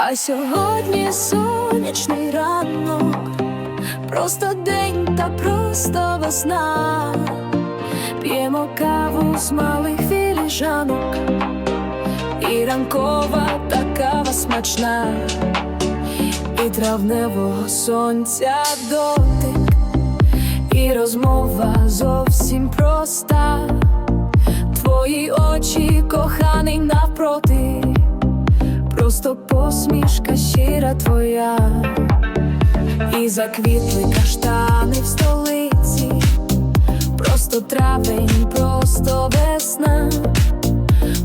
А сьогодні сонячний ранок, просто день та просто весна. П'ємо каву з малих філіжанок, і ранкова та кава смачна, і травневого сонця дотик, і розмова зовсім проста. Твої очі, коханий навпроти, просто посмішка щира твоя, і заквітли каштани в столиці, просто травень, просто весна,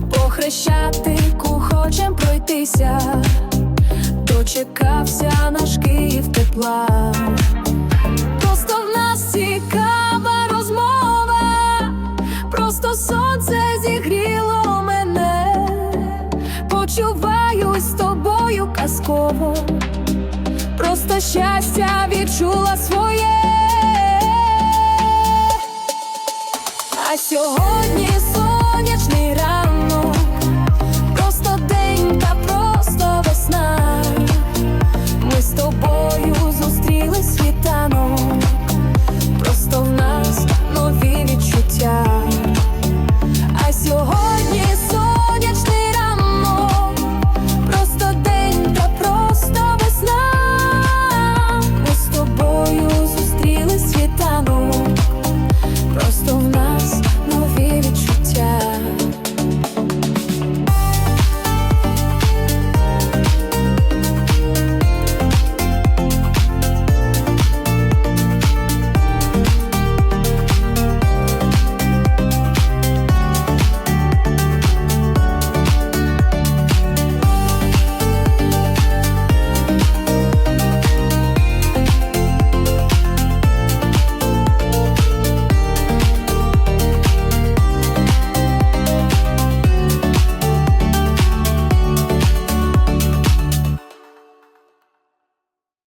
по хрещатику хочем пройтися, дочекався наш Київ тепла. Тобою казково, просто щастя відчула своє. А сьогодні